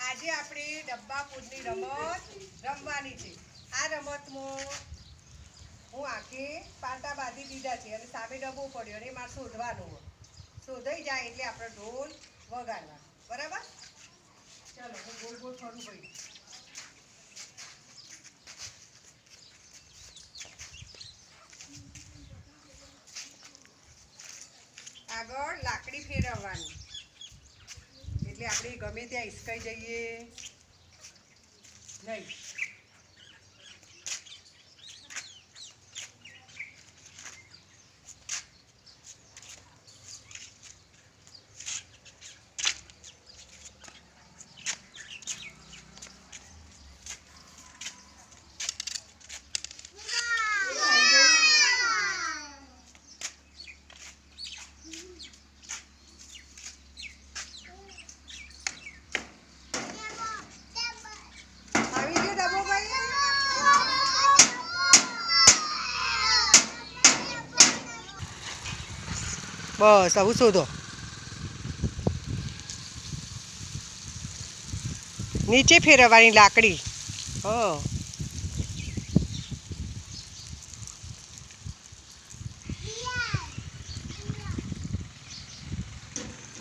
આજે આપણે ડબ્બા ફૂડની રમત રમવાની છે. આ રમતમાં હું આખે પાટા બાંધી દીધા છે અને સામે ડબ્બો પડ્યો અને મારે શોધવાનો હોય. શોધાઈ જાય એટલે આપણે ઢોલ વગાડવા. બરાબર? ચલો હું ગોળ ગોળ ફરું ભાઈ આગળ લાકડી ફેરવવાની. એટલે આપણે ગમે ત્યાં હિસકાઈ જઈએ. નહીં આવી ગયો ડબ્બો ભાઈ બસ આવું શોધો નીચે ફેરવવાની લાકડી. હા.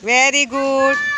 Very good